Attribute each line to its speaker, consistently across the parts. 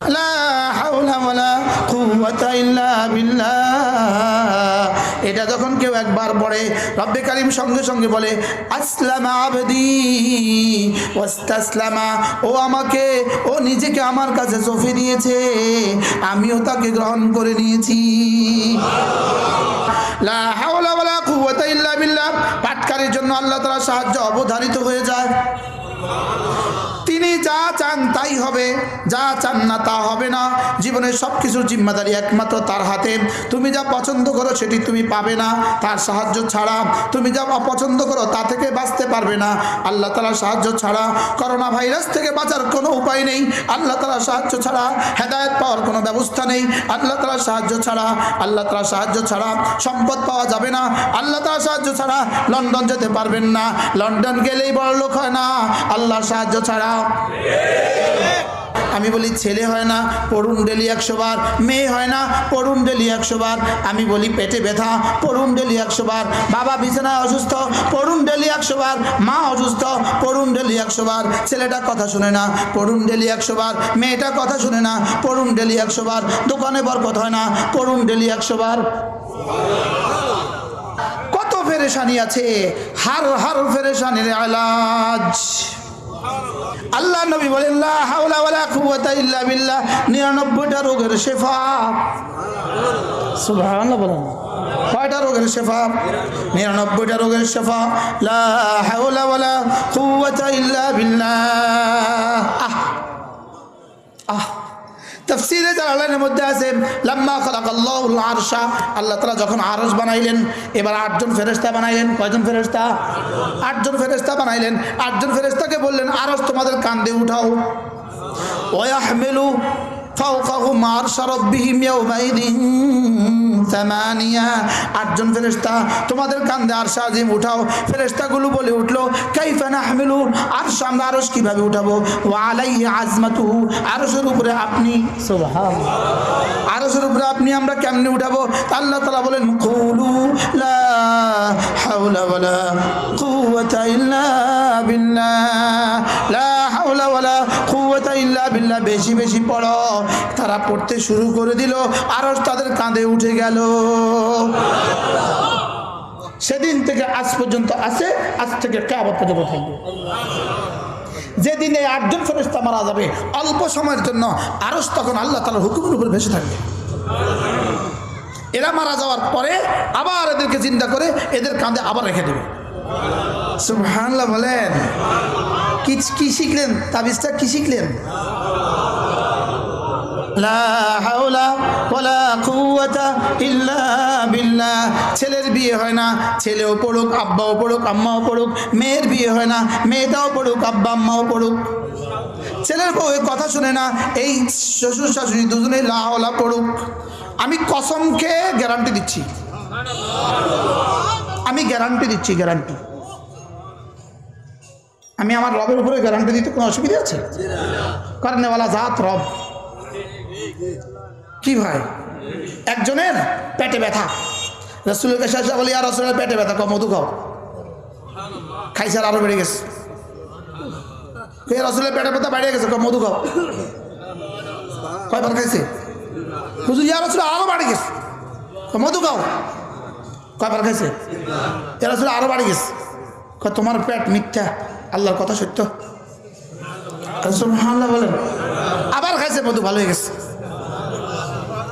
Speaker 1: লা হাওলা ওয়ালা কুওয়াতা ইল্লা বিল্লাহ। এটা যখন কেউ একবার পড়ে, রব্বে কারিম সঙ্গে সঙ্গে বলে, আসলামা আবদি ওয়াস্তাসলামা। ও আমাকে, ও নিজেকে আমার কাছে সফে দিয়েছে, আমিও তাকে গ্রহণ করে নিয়েছি। লা হাওলা ওয়ালা কুওয়াতা ইল্লা বিল্লাহ। পাটকারীর জন্য আল্লাহ তাআলা সাহায্য অবধারিত হয়ে যায়। যা চান তাই হবে, যা চান না তা হবে না। জীবনের সব কিছুর জিম্মাদারি একমাত্র তার হাতে। তুমি যা পছন্দ করো সেটি তুমি পাবে না, তার সাহায্য ছাড়া। তুমি যা অপছন্দ করো তা থেকে বাঁচতে পারবে না। আল্লাহ তালার সাহায্য ছাড়া করোনা ভাইরাস থেকে বাঁচার কোনো উপায় নেই। আল্লাহ তালার সাহায্য ছাড়া হেদায়ত পাওয়ার কোনো ব্যবস্থা নেই। আল্লাহ তালার সাহায্য ছাড়া, আল্লাহ তালার সাহায্য ছাড়া সম্পদ পাওয়া যাবে না। আল্লাহ তালার সাহায্য ছাড়া লন্ডন যেতে পারবেন না। লন্ডন গেলেই বড় লোক হয় না। আল্লাহর সাহায্য ছাড়া। আমি বলি, ছেলে হয় না পড়ুন ডেলি একশো বার, মেয়ে হয় না পড়ুন ডেলি একশো বার। আমি বলি, পেটে ব্যথা পড়ুন ডেলি একশো বার। বাবা বিছানায় অসুস্থ পড়ুন ডেলি একশো বার। মা অসুস্থ পড়ুন ডেলি একশো বার। ছেলেটা কথা শুনে না পড়ুন ডেলি একশো বার। মেয়েটা কথা শুনে না পড়ুন ডেলি একশো বার। দোকানে বরকত হয় না পড়ুন ডেলি একশো বার। কত ফেরেশানি আছে, হার হার ফেরেশানির আলাজ। আল্লাহ নবী বলেন ইল্লা 99টা রোগের শেফা। সুবহানাল্লাহ বলেন কয়টা রোগের শেফা? 99টা রোগের শেফা। লা হাওলা ওয়ালা কুওয়াতা ইল্লা বিল্লাহ। আহ আহ। তফসিরে জালালের মধ্যে আছে, লাম্মা খালাকাল্লাহুল আরশা আল্লাহ তালা যখন আরস বানাইলেন, এবার আটজন ফেরেশতা বানাইলেন। কয়জন ফেরেশতা? আটজন ফেরেস্তা বানাইলেন। আটজন ফেরেস্তাকে বললেন আরস তোমাদের কান্দে উঠাও। ওয়াহমিলু ফাওকাহুম আরশা রাব্বিহিম ইয়াওমাইদিন তামানিয়া আটজন ফেরেশতা তোমাদের কান্দে আজিম উঠাও। ফেরেশতাগুলো বলে উঠল কাইফা নাহমিলু? আরশ আমরা আরশ কীভাবে উঠাবো? ওয়া আলাইহি আজমাতুহু। আরশের উপরে আপনি আরশের উপরে আপনি আমরা কেমনে উঠাবো? তা আল্লাহ তাআলা বলেন কুলু লা হাওলা ওয়ালা কুওয়াতা ইল্লা বিল্লাহ। লা ইল্লা বেশি বেশি পড়ো। তারা পড়তে শুরু করে দিল, আরশ তাদের কাঁধে উঠে গেল। সেদিন থেকে আজ পর্যন্ত আছে, আজ থেকে কেয়ামত পর্যন্ত থাকবে। যেদিন এই আটজন ফেরেস্তা মারা যাবে, অল্প সময়ের জন্য আরস তখন আল্লাহ তালার হুকুমের উপর ভেসে থাকবে। এরা মারা যাওয়ার পরে আবার এদেরকে চিন্তা করে এদের কাঁধে আবার রেখে দেবে। সুবহানাল্লাহ বলেন। কি শিখলেন? তাবিজটা কি শিখলেন? লা ছেলের বিয়ে হয় না, ছেলেও পড়ুক, আব্বাও পড়ুক, আম্মাও পড়ুক, মেয়ের বিয়ে হয় না, মেয়েটাও পড়ুক, আব্বা আম্মাও পড়ুক। ছেলের বউ কথা শুনে না, এই শ্বশুর শাশুড়ি দুজনেই লা হাওলা পড়ুক। আমি কসমকে গ্যারান্টি দিচ্ছি। আমি গ্যারান্টি দিচ্ছি, গ্যারান্টি। আমি আমার রবের উপরে গ্যারান্টি দিতে কোনো অসুবিধা আছে? কারণ কারণেওয়ালা জাত রব। কি ভাই? একজনের পেটে ব্যথা। রসুলের কাছে বলি আর রসুলের পেটে ব্যথা কম মধু খাও। খাইছে আর আরও বেড়ে গেছে। রসুলের পেটে ব্যথা বেড়ে গেছে কম মধু খাও। কয়বার খাইছে? হুজুর, ইয়া রসুল আরও বাড়ি গেছে। মধু খাও। কয়বার খাইছে? ইয়া রসুল আরও বাড়ি গেছে। তোমার পেট মিথ্যা, আল্লাহর কথা সত্য? সুবহানাল্লাহ, বলেন। আবার খাইছে, মধু, ভালো হয়ে গেছে।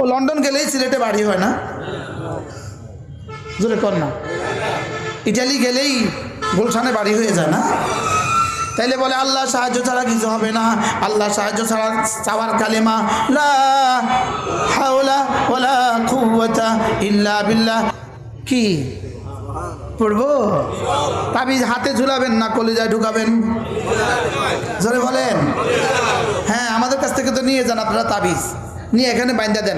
Speaker 1: ও লন্ডন গেলেই সিলেটে বাড়ি হয় না? জোরে কর না। ইটালি গেলেই গুলশানে বাড়ি হয়ে যায় না? তাইলে বলে, আল্লাহ সাহায্য ছাড়া কিছু হবে না। আল্লাহ সাহায্য ছাড়া চাওয়ার কালেমা, লা হাওলা কুওয়াতা ইল্লা বিল্লাহ। কি? পড়ব? তাবিজ হাতে ঝুলাবেন না, কলিজায় ঢুকাবেন? জোরে বলেন। হ্যাঁ আমাদের কাছ থেকে তো নিয়ে যান আপনারা তাবিজ। নিয়ে এখানে বাইন্দা দেন।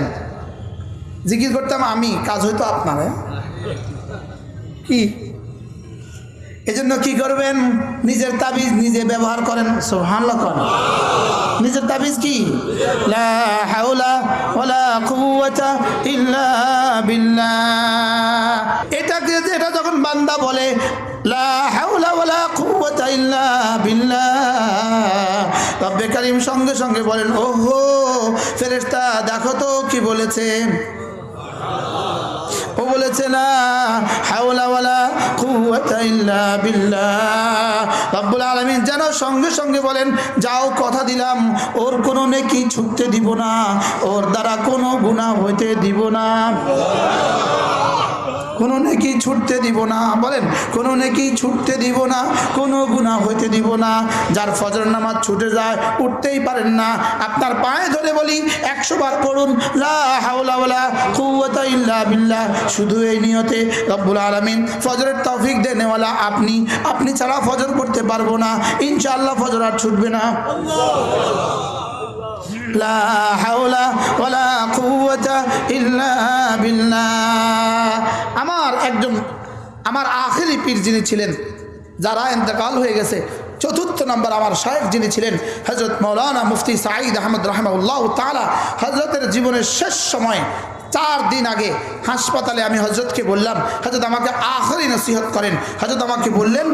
Speaker 1: জিকির করতাম, আমি, কাজ হয়তো আপনার হ্যাঁ? কি? এজন্য কি করবেন? নিজের তাবিজ নিজে ব্যবহার করেন। সুবহানাল্লাহ করেন নিজের তাবিজ কি? এটাকে এটা যখন বান্দা বলে, লা হাওলা ওয়ালা কুওয়াতা ইল্লা বিল্লাহ। রব্বে কারীম সঙ্গে সঙ্গে বলেন, ওহো, ফেরেশতা, দেখো তো কি বলেছে। ও বলেছে, না হাওলা ওয়ালা কুওয়াতা ইল্লা বিল্লাহ। রব্বুল আলামিন যেন সঙ্গে সঙ্গে বলেন, যাও কথা দিলাম, ওর কোনো নেকি ছুটতে দিব না, ওর দ্বারা কোনো গুনাহ হইতে দিব না। কোনো নেকি ছুটতে দিব না। বলেন, কোনো নেকি ছুটতে দিব না, কোনো গুণা হইতে দিব না। যার ফজর নামাজ ছুটে যায়, উঠতেই পারেন না। আপনার পায়ে ধরে বলি, একশো বার করুন বিল্লাহ। শুধু এই নিয়তে রব্বুল আলামিন ফজরের তৌফিক দেনেওয়ালা আপনি। আপনি ছাড়া ফজর করতে পারব না। ইনশাআল্লাহ ফজর আর ছুটবে না। লা হাওলা ওয়ালা কুওয়াতা ইল্লা বিল্লাহ। আমার একজন আমার আখেরি পীর যিনি ছিলেন যারা ইন্তেকাল হয়ে গেছে চতুর্থ নম্বর আমার শায়েখ যিনি ছিলেন হজরত মৌলানা মুফতি সাঈদ আহমদ রহমাউল্লাহ তালা হজরতের জীবনের শেষ সময় চার দিন আগে হাসপাতালে আমি হজরতকে বললাম হজরত আমাকে আখরি নসিহত করেন। হজরত আমাকে বললেন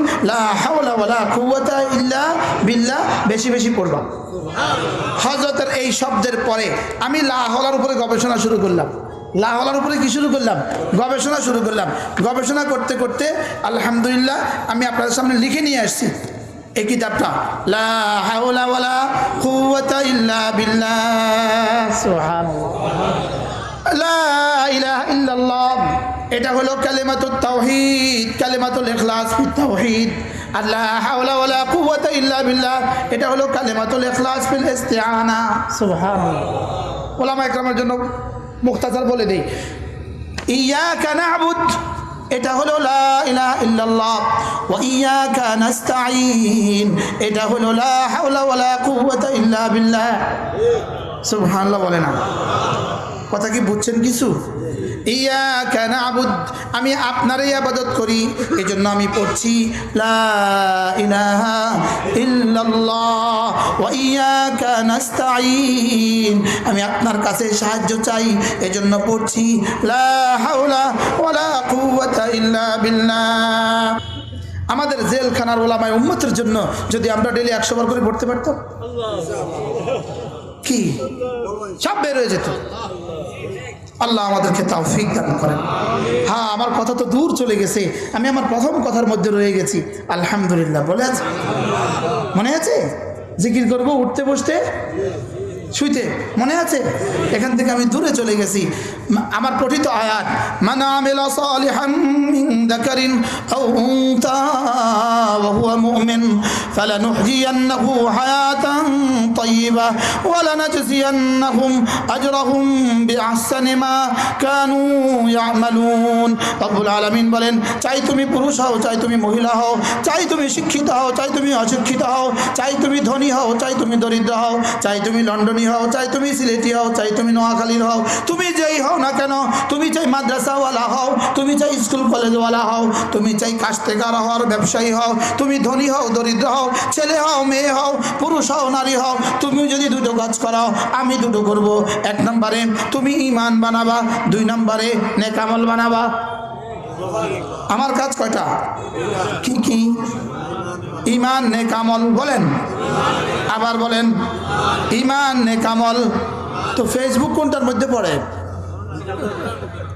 Speaker 1: ইল্লা বিল্লাহ। বেশি বেশি পড়বা। হজরতের এই শব্দের পরে আমি লাহলার উপরে গবেষণা শুরু করলাম। লাহলার উপরে কি শুরু করলাম? গবেষণা শুরু করলাম। গবেষণা করতে করতে আলহামদুলিল্লাহ আমি আপনাদের সামনে লিখে নিয়ে আসছি। এই কিতাবটা। এটা হলো কালিমাতুত তাওহীদ কালিমাতুল ইখলাস ফিত তাওহীদ। আল্লাহ হাওলা ওয়ালা কুওয়াতা ইল্লা বিল্লাহ এটা হলো কালিমাতুল ইখলাস ফিল ইস্তিআনা। সুবহানাল্লাহ। ওলামা একরামের জন্য মুখতাসার বলে দেই। ইয়াকা না'বুদ, এটা হলো লা ইলাহা ইল্লাল্লাহ। ওয়া ইয়াকা নাস্তাঈন, এটা হলো লা হাওলা ওয়ালা কুওয়াতা ইল্লা বিল্লাহ। সুবহানাল্লাহ বলে না। কথা কি বুঝছেন কিছু? ইয়া কেন আবুদ আমি আপনারই আবাদত করি এই জন্য আমি পড়ছি আমি আপনার কাছে সাহায্য চাই এই জন্য পড়ছি আমাদের জেলখানার ওলামায় উম্মতের জন্য যদি আমরা ডেলি একশো বার করে পড়তে পারতাম? কি? সব বের হয়ে যেত। আল্লাহ আমাদেরকে তৌফিক দান করেন। হ্যাঁ আমার কথা তো দূর চলে গেছে। আমি আমার প্রথম কথার মধ্যে রয়ে গেছি। আলহামদুলিল্লাহ, বলে আছে? মনে আছে? জিকির করব, উঠতে বসতে? শুইতে মনে আছে? এখান থেকে আমি দূরে চলে গেছি। আমার পঠিত আয়াত আলামিন বলেন, চাই তুমি পুরুষ হও, চাই তুমি মহিলা হও, চাই তুমি শিক্ষিত হও, চাই তুমি অশিক্ষিত হও, চাই তুমি ধনী হও, চাই তুমি দরিদ্র হও, চাই তুমি লন্ডনী হও, চাই তুমি সিলেটি হও, চাই তুমি নোয়াখালীর হও। তুমি যেই হও না কেন, তুমি চাই মাদ্রাসাওয়ালা হও, তুমি চাই স্কুল কলেজওয়ালা হও, তুমি চাই কাস্তেকার হও ব্যবসায়ী হও, তুমি ধনী হও, দরিদ্র হও, ছেলে হও, মেয়ে হও, পুরুষ হও, নারী হও, তুমি যদি দুটো কাজ করাও, আমি দুটো করব। এক নম্বরে তুমি ইমান বানাবা, দুই নম্বরে নেকামল বানাবা। আমার কাজ কয়টা? কি কি? ইমান নে কামল বলেন। আবার বলেন, ইমান নে কামল তো ফেসবুক কোনটার মধ্যে পড়ে?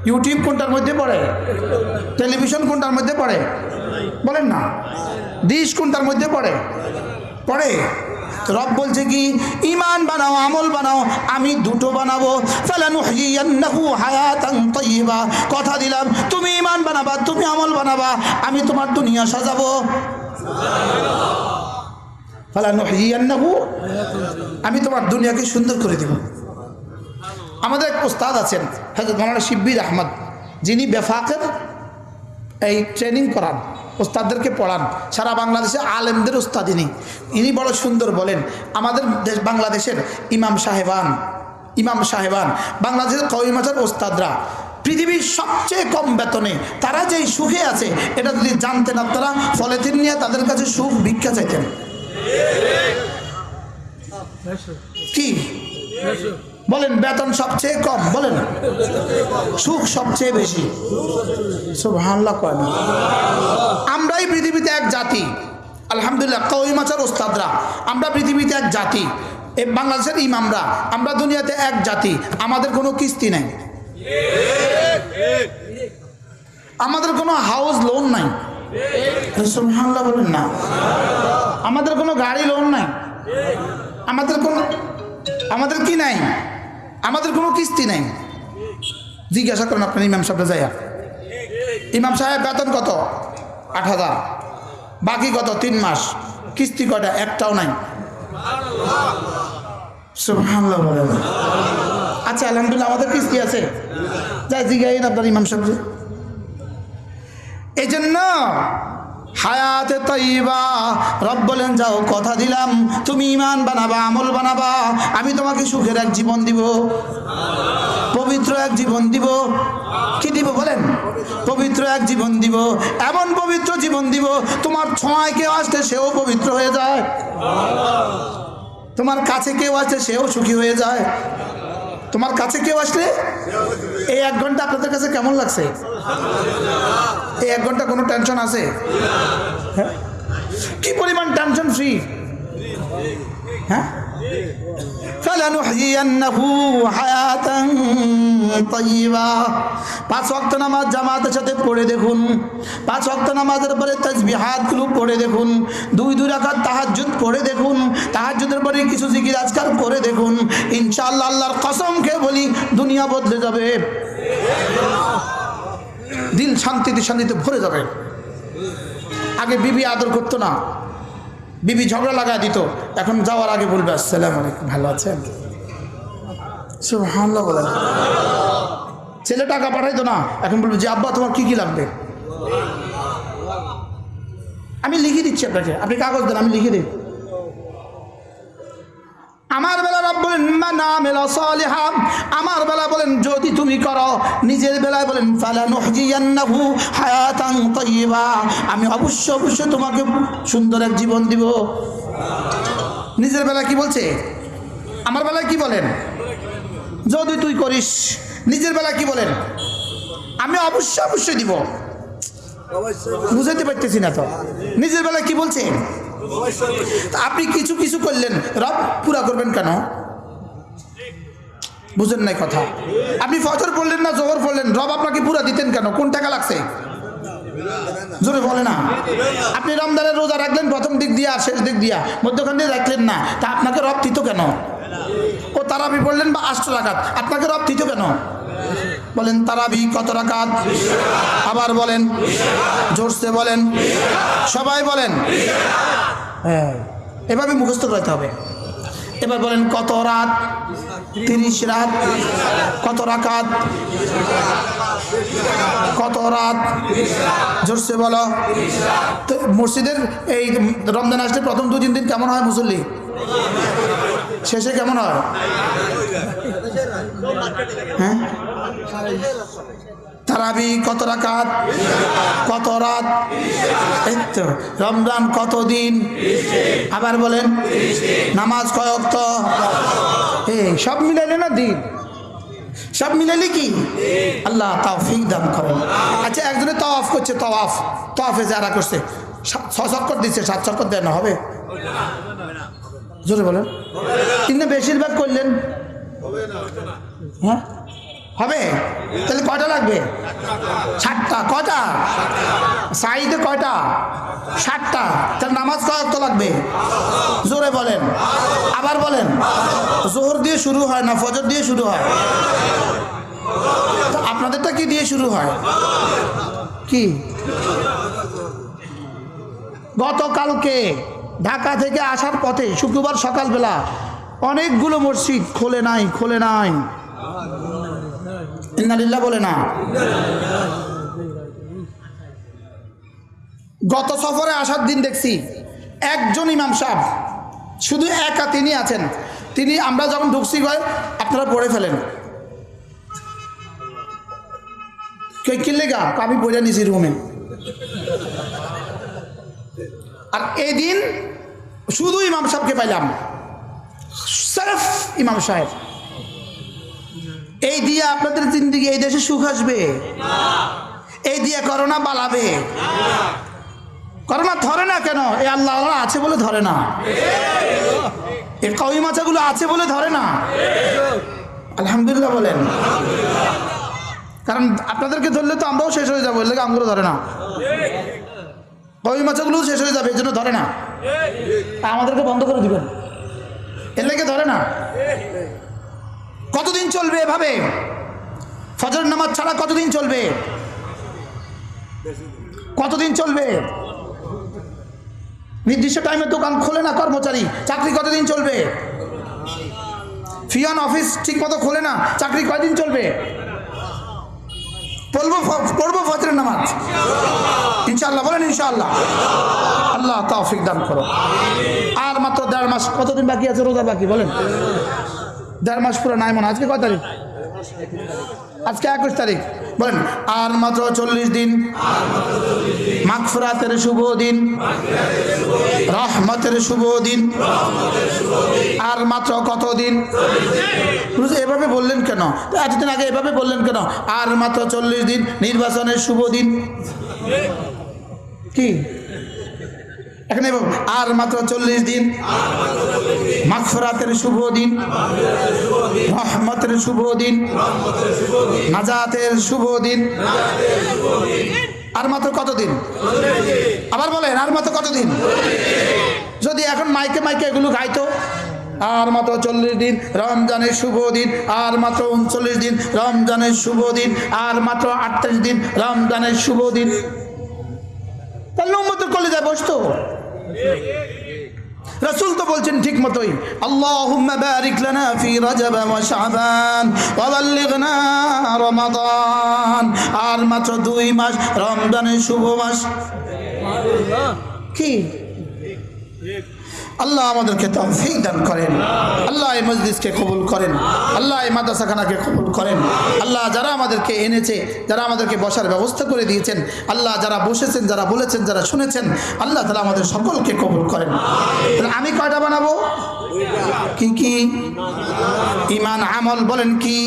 Speaker 1: ইউটিউব কোনটার মধ্যে পড়ে? টেলিভিশন কোনটার মধ্যে পড়ে? বলেন না। ডিশ কোনটার মধ্যে পড়ে? পড়ে। রব বলছে কি, ইমান বানাও, আমল বানাও, আমি দুটো বানাবো। কথা দিলাম, তুমি ইমান বানাবা, তুমি আমল বানাবা, আমি তোমার দুনিয়া সাজাবো। আমি তোমার দুনিয়াকে সুন্দর করে দেব। আমাদের এক উস্তাদ আছেন মাওলানা শিব্বির আহমদ, যিনি বেফাকের এই ট্রেনিং করান ওস্তাদদেরকে পড়ান। সারা বাংলাদেশে আলেমদের উস্তাদ ইনি ইনি বড় সুন্দর বলেন, আমাদের দেশ বাংলাদেশের ইমাম সাহেবান ইমাম সাহেবান, বাংলাদেশের কওমি মাজার ওস্তাদরা পৃথিবীর সবচেয়ে কম বেতনে তারা যেই সুখে আছে এটা যদি জানতেন আপনারা ফলেথিন নিয়ে তাদের কাছে সুখ ভিক্ষা চাইতেন। কি? বলেন বেতন সবচেয়ে কম বলেন। সুখ সবচেয়ে বেশি। সুবহানাল্লাহ কয় না। আমরাই পৃথিবীতে এক জাতি। আলহামদুলিল্লাহ কৌই মাচার ওস্তাদরা আমরা পৃথিবীতে এক জাতি। এ বাংলাদেশের ইমামরা আমরা দুনিয়াতে এক জাতি। আমাদের কোনো কিস্তি নেই। আমাদের কোনো হাউস লোন নাই। সুবহানাল্লাহ বলেন না। আমাদের কোনো গাড়ি লোন নাই। আমাদের কোনো আমাদের কি নাই? আমাদের কোনো কিস্তি নাই। জিজ্ঞাসা করেন আপনার ইমাম সাহেব যাইয়া। ইমাম সাহেব বেতন কত? আট হাজার। বাকি কত? তিন মাস। কিস্তি কটা একটাও নাই। সুবহানাল্লাহ বলেন। আচ্ছা আলহামদুলিল্লাহ, আমাদের কিস্তি আছে। যাই জিজ্ঞাসা আপনার ইমাম সাহেব এই জন্য হায়াতে তৈবা রব বলেন, যাও, কথা দিলাম, তুমি ইমান বানাবা, আমল বানাবা, আমি তোমাকে সুখের এক জীবন দিব, পবিত্র এক জীবন দিব। কি দিব বলেন? পবিত্র এক জীবন দিব, এমন পবিত্র জীবন দিব, তোমার ছোঁয়ায় কেউ আসলে সেও পবিত্র হয়ে যায়। তোমার কাছে কেউ আসলে সেও সুখী হয়ে যায়। তোমার কাছে কেউ আসলে এই এক ঘণ্টা আপনাদের কাছে কেমন লাগছে? এই এক ঘণ্টা কোনো টেনশন আছে? হ্যাঁ? কি পরিমাণ টেনশন ফ্রি হ্যাঁ? পাঁচ ওয়াক্ত নামাজ জামাতের সাথে পড়ে দেখুন। পাঁচ ওয়াক্ত নামাজের পরে তাসবিহাতগুলো পড়ে দেখুন। দুই দুই রাকাত তাহাজ্জুদ পড়ে দেখুন। তাহাজ্জুদের পরে কিছু জিকির আজকাল করে দেখুন। ইনশাআল্লাহ আল্লাহর কসম খেয়ে বলি, দুনিয়া বদলে যাবে। দিল শান্তিতে শান্তিতে ভরে যাবে। আগে বিবি আদর করতো না। বিবি ঝগড়া লাগা দিত। এখন যাওয়ার আগে বলবে, আসসালাম আলাইকুম, ভালো আছেন? ছেলে টাকা পাঠাইতো না। এখন বলবে যে, আব্বা, তোমার কি কি লাগবে? আমি লিখে দিচ্ছি আপনাকে। আপনি কাগজ দেন, আমি লিখে দিই। আমার বেলা রব বলেন না মেলা সালিহা। আমার বেলা বলেন যদি তুমি করো। নিজের বেলায় বলেন হায়াতান তাইয়্যিবা আমি অবশ্য অবশ্য তোমাকে সুন্দর এক জীবন দিব। নিজের বেলা কি বলছে? আমার বেলা কি বলেন? যদি তুই করিস। নিজের বেলা কি বলেন? আমি অবশ্যই অবশ্যই দিব। বুঝাইতে পারতেছি না তো। নিজের বেলা কি বলছে? আপনি কিছু কিছু করলেন, রব পুরা করবেন কেন? বুঝেন নাই কথা। আপনি ফজর পড়লেন না, জোহর পড়লেন, রব আপনাকে পুরা দিতেন কেন? কোন টাকা লাগছে? জোরে বলে না। আপনি রমজানের রোজা রাখলেন, প্রথম দিক দিয়ে আর শেষ দিক দিয়া। মধ্যখান দিয়ে রাখলেন না। তা আপনাকে রব দিত কেন? ও তারাবি পড়লেন বা আষ্ট রাখাত আপনাকে রব দিত কেন? বলেন, তারাবি কত রাকাত? আবার বলেন, জোরসে বলেন, সবাই বলেন হ্যাঁ। এভাবে মুখস্থ করতে হবে। এবার বলেন, কত রাত? তিরিশ রাত? কত রাকাত? কত রাত? জোরসে বলো। তো মসজিদের এই রমজান আসলে প্রথম দু, তিন দিন কেমন হয় মুসল্লি? শেষে কেমন হয়? হ্যাঁ? তারাবি, কত রাকাত? কত রাত? এই তো, রমজান কত দিন? আবার বলেন, নামাজ কয়ক্ত এই সব মিলাইলে না দিন? সব মিলাইলে কি? আল্লাহ তাওফিক দান করেন। আচ্ছা একজনে তওয়াফ করছে, তওয়াফ, তওয়াফে যারা করছে, সাত- ছ চক্কর দিচ্ছে, সাত চক্কর দেয় না, হবে? জোরে বলেন। তিনি বেশিরভাগ করলেন? হ্যাঁ? হবে? তাহলে কটা লাগবে? ষাটটা কটা সাইডে কয়টা? ষাটটা তাহলে নামাজ কত লাগবে? জোরে বলেন। আবার বলেন। জোহর দিয়ে শুরু হয় না ফজর দিয়ে শুরু হয়? আপনাদেরটা কি দিয়ে শুরু হয়? কি? গতকালকে ঢাকা থেকে আসার পথে শুক্রবার সকালবেলা অনেকগুলো মসজিদ খোলে নাই খোলে নাই। ইন্নালিল্লাহ বলে না। গত সফরে আসার দিন দেখছি একজন ইমাম সাহেব, শুধু একা তিনি আছেন। তিনি আমরা যখন ঢুকছি হয় আপনারা পড়ে ফেলেন। কিনলে গা আমি পড়ে নিছি রুমে। আর এই দিন শুধু ইমাম সাহেবকে পাইলাম। সারফ ইমাম সাহেব। এই দিয়ে আপনাদের জিন্দিগি, এই দেশে সুখ আসবে। এই দিয়ে করোনা বালাবে করোনা ধরে না কেন? এই আল্লাহ আছে বলে ধরে না। এই কই মাছাগুলো আছে বলে ধরে না। আলহামদুলিল্লাহ বলেন। কারণ আপনাদেরকে ধরলে তো আমরাও শেষ হয়ে যাব, এর আমগুলো ধরে না। কই মাছাগুলো শেষ হয়ে যাবে এই জন্য ধরে না। আমাদেরকে বন্ধ করে দিবেন। এর লেগে ধরে না। কতদিন চলবে এভাবে? ফজর নামাজ ছাড়া কতদিন চলবে? কতদিন চলবে? নির্দিষ্ট টাইমে দোকান খোলে না কর্মচারী? চাকরি কতদিন চলবে? ফিয়ান অফিস ঠিক মতো খোলে না, চাকরি কয়দিন চলবে? পড়ব পড়ব ফজরের নামাজ। ইনশাআল্লাহ, বলেন ইনশাআল্লাহ। আল্লাহ তৌফিক দান করো আর মাত্র দেড় মাস, কতদিন বাকি আছে রোজা বাকি, বলেন? দেড় মাস পুরো নাই মনে। আজকে কয় তারিখ? আজকে একুশ তারিখ। বলেন, আর মাত্র চল্লিশ দিন। মাগফিরাতের শুভ দিন। রহমতের শুভ দিন। আর মাত্র কত দিন? এভাবে বললেন কেন? এতদিন আগে এভাবে বললেন কেন? আর মাত্র চল্লিশ দিন, নির্বাচনের শুভ দিন। কি? এখানে আর মাত্র চল্লিশ দিন। মাগফিরাতের শুভ দিন। রহমতের শুভ দিন। নাজাতের শুভ দিন। আর মাত্র কতদিন আবার বলেন, আর মাত্র কতদিন যদি এখন মাইকে মাইকে এগুলো গাইতো, আর মাত্র চল্লিশ দিন রমজানের শুভ দিন, আর মাত্র উনচল্লিশ দিন রমজানের শুভ দিন, আর মাত্র আটত্রিশ দিন রমজানের শুভ দিন। তাহলে উম্মতের কলেজায় বসতো। রসুল তো বলছেন ঠিক মতোই আল্লাহুম্মা বারিক লানা ফি রজব ওয়া শাবান ওয়া বাল্লিগনা রমাদান। আর মাত্র দুই মাস রমজানের শুভ মাস। কি? আল্লাহ আমাদেরকে তৌফিক দান করেন। আল্লাহ এই মসজিদকে কবুল করেন। আল্লাহ এই মাদ্রাসাখানাকে কবুল করেন। আল্লাহ যারা আমাদেরকে এনেছে, যারা আমাদেরকে বসার ব্যবস্থা করে দিয়েছেন, আল্লাহ যারা বসেছেন, যারা বলেছেন, যারা শুনেছেন, আল্লাহ তারা আমাদের সকলকে কবুল করেন। আমি কয়টা বানাবো? কি কি? ইমান আমল বলেন কি?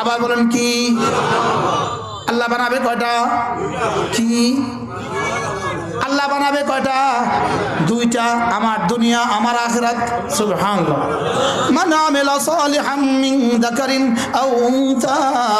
Speaker 1: আবার বলেন কি? আল্লাহ বানাবে কয়টা? কি? আল্লাহ বানাবে কয়টা? দুইটা, আমার দুনিয়া, আমার আখরাত। সুবহানাল্লাহ। মান আমিলা সালিহাম মিন যাকারিন আও উনসা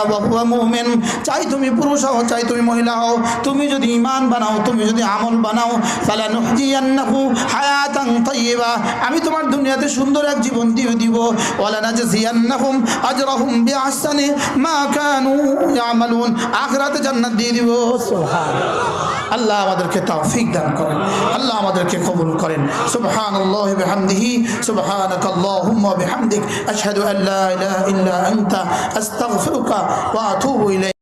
Speaker 1: ওয়া হুয়া মুমিন। চাই তুমি পুরুষ হও, চাই তুমি মহিলা হও। তুমি যদি ঈমান বানাও, তুমি যদি আমল বানাও ফালা নুহজিয়ান্নাহু হায়াতান তাইয়্যিবা আমি তোমার দুনিয়াতে সুন্দর এক জীবন দিয়ে দিব। ওয়ালা নাজজিয়ান্নাহুম আজরাহুম বিআহসানি মা কানু ইয়ামালুন। আখিরাতে জান্নাত দিয়ে দিব। সুবহানাল্লাহ। আল্লাহ আমাদেরকে তৌফিক দান করেন। আল্লাহ আমাদেরকে কবুল করেন। সুবহানাল্লাহি বিহামদিহি, সুবহানাকাল্লাহুম্মা বিহামদিক। আশহাদু আল্লা ইলাহা ইল্লা আনতা, আস্তাগফিরুকা ওয়া আতুবু ইলাইক।